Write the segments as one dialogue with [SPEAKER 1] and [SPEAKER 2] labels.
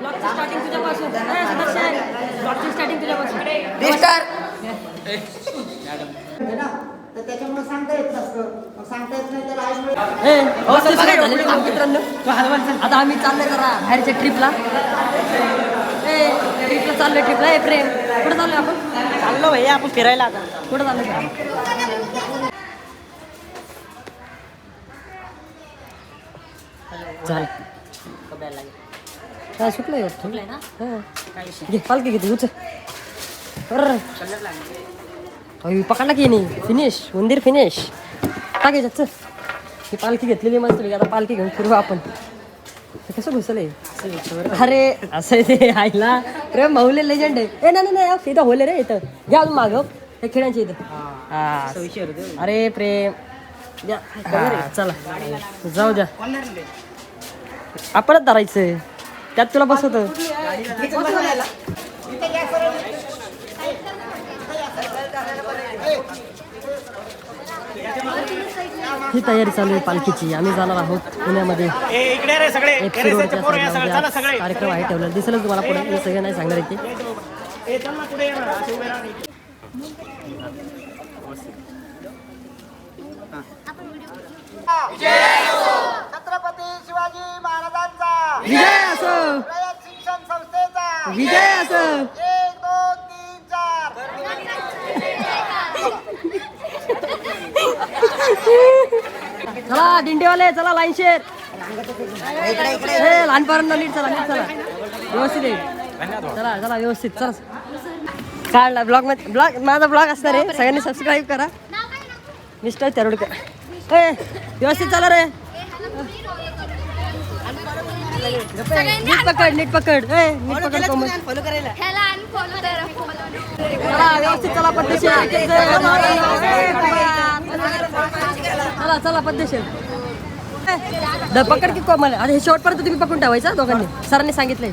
[SPEAKER 1] ब्लॉगची starting तुझ्यापासून. ए, सदस्य ब्लॉगची starting तुझ्यापासून.
[SPEAKER 2] तर त्याच्यामुळे सांगता येत नसतं मग सांगता येत नाही तर आईमुळे
[SPEAKER 1] ए, पस्तीस मिनिट झाले ना मित्रांनो आता आम्ही चाललोय जरा बाहेरच्या ट्रिपला ए ट्रिपला चाललोय ट्रिपला ए प्रेम कुठं चाललोय आपण?
[SPEAKER 3] चाललो भैया आपण फिरायला आता.
[SPEAKER 1] कुठं चाललोय? चाल. काय सुटलंय वाटतं. ना? घे पालखी घेते उच अरे पकडला की नाही. फिनिश मंदिर फिनिश. टाकायचं चल. ही पालखी घेतलेली मस्त आता पालखी घेऊन फिरू आपण. हे कसं घुसलंय? अरे असं आहे ते आईला. प्रेम भाऊले लेजंड आहे. ए नाही नाही इथं होले रे इथं घ्या अजून माग. हे खेळायचे इथं. हा. अरे प्रेम. द्या. हा, चला. जाऊ द्या. आपणच धरायचं त्यात तुला बसवत. ही तयारी चालू आहे पालखीची. आम्ही जाणार आहोत पुण्यामध्ये. रोडच्या कार्यक्रम आहे ठेवला दिसेलच तुम्हाला पुढे. मी सगळं नाही सांगणार इथे
[SPEAKER 2] छत्रपती शिवाजी महाराजांचा
[SPEAKER 1] विजय असो
[SPEAKER 2] रयत शिक्षण संस्थेचा.
[SPEAKER 1] विजय असो
[SPEAKER 2] एक दोन तीन चार.
[SPEAKER 1] चला दिंडीवाले चला लाईन शेर. हे लहान पोरांना नीट चला नीट चला. व्यवस्थित आहे. चला चला व्यवस्थित चला. काढला ब्लॉगमध्ये ब्लॉग माझा ब्लॉग असणार आहे. सगळ्यांनी सबस्क्राईब करा. मिस्टर तेरोडकर. ए व्यवस्थित चला रे. नीट पकड नीट पकड नीट पकड कोमल
[SPEAKER 4] ह्याला अनफॉलो करा follow
[SPEAKER 1] चला व्यवस्थित चला पद्धतशीर चला चला पद्धतशीर द पकड की कोमल आता हे शेवटपर्यंत तुम्ही पकडून ठेवायचं दोघांनी सरांनी सांगितलंय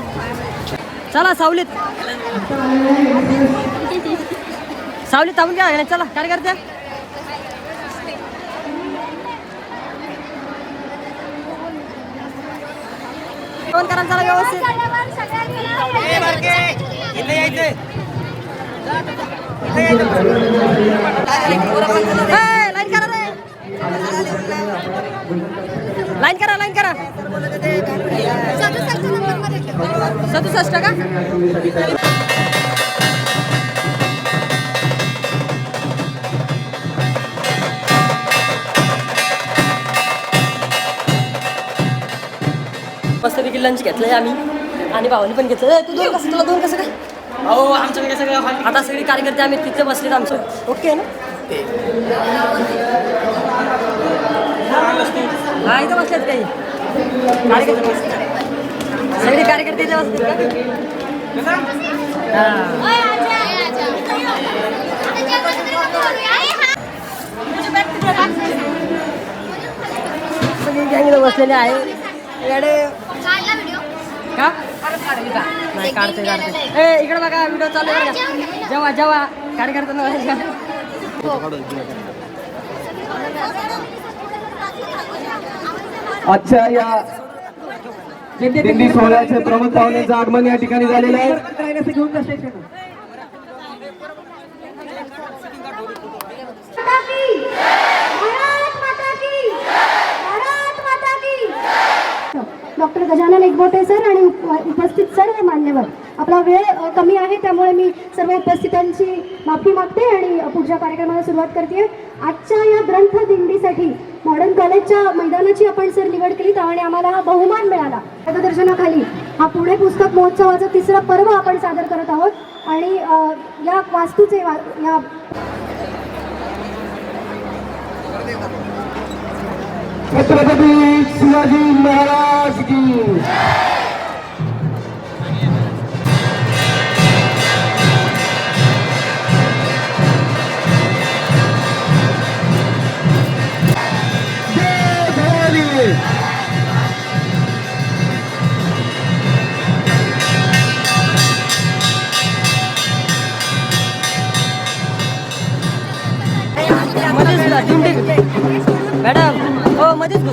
[SPEAKER 1] चला सावलीत. सावलीत थांबून घ्या चला काय करते? जेवण करा चला व्यवस्थित. लाईन करा लाईन करा.
[SPEAKER 4] सदुसष्ट
[SPEAKER 1] का? मस्तपैकी लंच घेतलंय आम्ही. आणि भावानी पण घेतलं. तू दोन कसं तुला दोन कसं काय?
[SPEAKER 3] अहो आमच्याकडे सगळं
[SPEAKER 1] आता सगळे कार्यकर्ते आम्ही तिथे बसलेत आमचं. ओके ना? हा इथं बसलेत काही. कार्यकर्ते सगळे कार्यकर्ते इथे बसलेत का? सगळी गँग बसलेले आहे. येडे. का? नाही काढते काढते ए इकडे बघा व्हिडिओ चालू आहे का जेव्हा जेव्हा कार्यकर्त्यांना
[SPEAKER 5] आजच्या या दिंडी सोहळ्याचे प्रमुख पाहुण्यांचं आगमन या ठिकाणी झालेलं आहे
[SPEAKER 6] डॉक्टर गजानन एकबोटे सर आणि उप- उपस्थित सर्व मान्यवर. आपला वेळ कमी आहे त्यामुळे मी सर्व उपस्थितांची माफी मागते आणि पुढच्या कार्यक्रमाला सुरुवात करते. आजच्या या ग्रंथ दिंडीसाठी मॉडर्न कॉलेजच्या मैदानाची आपण सर निवड केली आणि आम्हाला हा बहुमान मिळाला. मार्गदर्शनाखाली हा पुणे पुस्तक महोत्सवाचा तिसरा पर्व आपण सादर करत आहोत. आणि या वास्तूचे वा या
[SPEAKER 5] छत्रपती शिवाजी महाराज की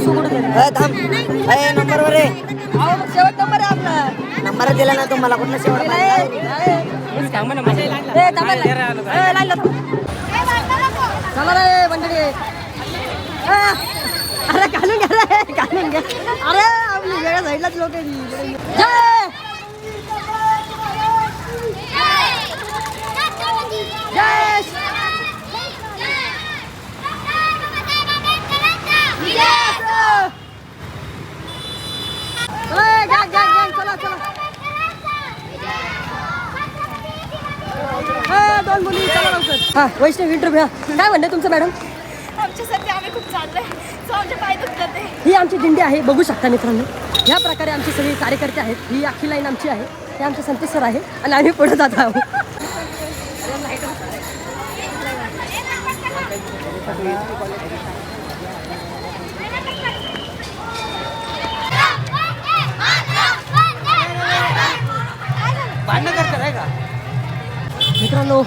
[SPEAKER 1] हो मध्येच घुसू कुठे
[SPEAKER 2] नंबर वर
[SPEAKER 1] शेवट नंबर आहे आपला.
[SPEAKER 2] नंबर दिला ना तुम्हाला कुठला शेवट
[SPEAKER 1] मंडळी. अरे घालून घ्या रे घालून घ्या. अरे आपली वेगळ्या साईडलाच लोक जय जय ए, घ्या, घ्या, घ्या, चला चला ए, दोन मुली चला लवकर हा वैष्णव इंटरव्ह्यू काय म्हणणे तुमचं मॅडम?
[SPEAKER 4] आमच्या सध्या आम्ही खूप चाललोय सो आमचे पाय दुखतात आहे.
[SPEAKER 1] ही आमची दिंडी आहे बघू शकता मित्रांनो. या प्रकारे आमचे सगळे कार्यकर्ते आहेत. ही अख्खी लाईन आमची आहे. हे आमचे संतोष सर आहे. आणि आम्ही पुढे जात आहोत. मित्रांनो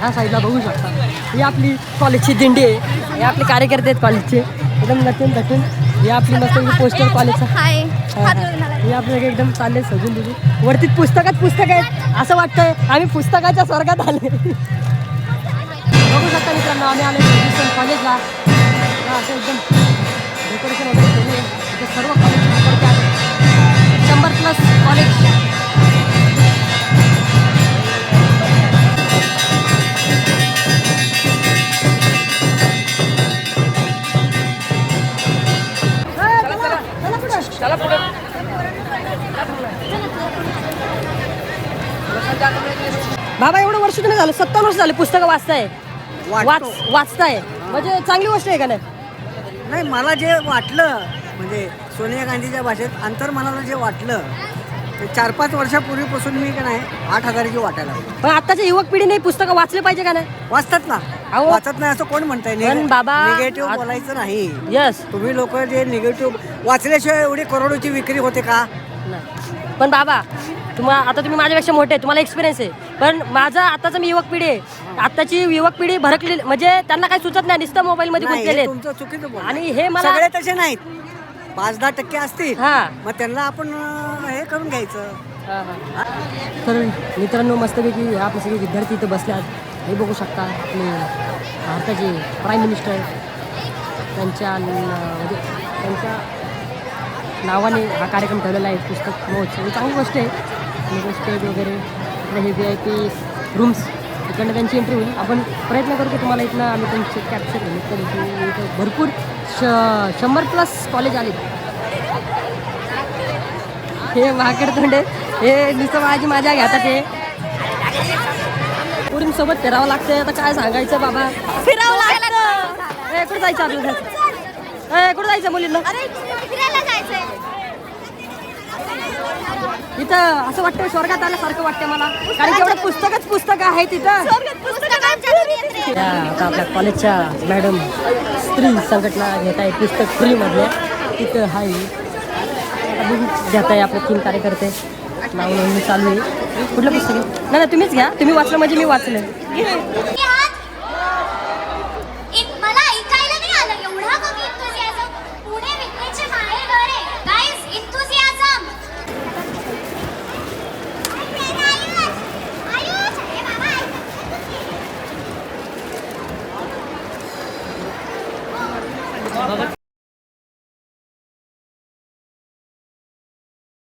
[SPEAKER 1] ह्या साईडला बघू शकता. ही आपली कॉलेजची दिंडी आहे. हे आपले कार्यकर्ते आहेत कॉलेजचे एकदम नटून नटून ही आपली मस्त पोस्टर कॉलेजचा हा, आपल्याला एकदम चालले सजून दिली. वरती पुस्तकात पुस्तक आहेत असं वाटतंय आम्ही पुस्तकाच्या स्वर्गात आले. बघू शकता मित्रांनो आम्ही आलो कॉलेजला हा, असं एकदम डेकोरेशन वगैरे सर्व कॉलेज शंभर प्लस कॉलेज झालं सत्तावन्न वर्ष झाले पुस्तकं वाचताय. वाच वाचताय. म्हणजे चांगली गोष्ट आहे का नाही?
[SPEAKER 2] नाही मला जे वाटलं म्हणजे सोनिया गांधीच्या भाषेत अंतर्मनाला जे वाटलं ते चार पाच वर्षापूर्वीपासून मी का नाही आठ हजाराची वाटायला लागलो.
[SPEAKER 1] पण आताच्या युवक पिढीने पुस्तकं वाचले पाहिजे का नाही?
[SPEAKER 2] वाचतात ना.
[SPEAKER 1] अहो.
[SPEAKER 2] वाचत नाही असं कोण म्हणताय?
[SPEAKER 1] पण बाबा,
[SPEAKER 2] निगेटिव्ह
[SPEAKER 1] आत-
[SPEAKER 2] बोलायचं नाही.
[SPEAKER 1] यस
[SPEAKER 2] तुम्ही लोक जे निगेटिव्ह वाचल्याशिवाय एवढी करोडोची विक्री होते का.
[SPEAKER 1] पण बाबा तुम्हा आता तुम्ही माझ्यापेक्षा मोठे आहे, तुम्हाला एक्सपिरियन्स आहे. पण माझा आताचं मी युवक पिढी आहे. आताची युवक पिढी भरकलेली म्हणजे त्यांना काही सुचत नाही नुसतं मोबाईल मध्ये गुंतलेले आहेत.
[SPEAKER 2] तुमचं चुकीचं बोल
[SPEAKER 1] आणि हे मला-
[SPEAKER 2] सगळे तसे नाहीत. पाच दहा टक्के असतील.
[SPEAKER 1] हा.
[SPEAKER 2] मग त्यांना आपण अं, हे करून घ्यायचं.
[SPEAKER 1] तर मित्रांनो मस्तपैकी आपले सगळे विद्यार्थी इथं बसले आहेत हे बघू शकता आपले भारताचे प्राईम मिनिस्टर त्यांच्या न- म्हणजे त्यांच्या नावाने हा कार्यक्रम ठेवलेला आहे. पुस्तक महोत्सव. ही चांगली गोष्ट आहे. आणि स्टेज वगैरे हे व्ही आय पी रूम्स इकडनं त्यांची एंट्री होईल. आपण प्रयत्न करू की तुम्हाला इथनं आम्ही त्यांचे कॅप्चर केले तर इथे इथं भरपूर श शंभर प्लस कॉलेज आले हे माकड तोंडे हे नुसतं माझी मजा घेतात हे. सोबत फिरावं लागतंय. आता काय सांगायचं बाबा?
[SPEAKER 4] फिरावं लागतं.
[SPEAKER 1] कुठं जायचं आपल्याला कुठं जायचं मुलींना
[SPEAKER 4] अरे फिरायला जायचंय
[SPEAKER 1] इथं असं वाटतं स्वर्गात आल्यासारखं वाटतं मला. कारण की एवढं पुस्तकच पुस्तक आहे तिथं. त्या आता आपल्या कॉलेजच्या मॅडम स्त्री संघटना घेत आहे पुस्तक फ्रीमधल्या तिथं आहे आता बघू घेत आहे आपले तीन कार्यकर्ते. नाव नोंदणी चालू आहे. कुठलं पुस्तक आहे? नाही नाही तुम्हीच घ्या. तुम्ही वाचलं म्हणजे मी वाचलं.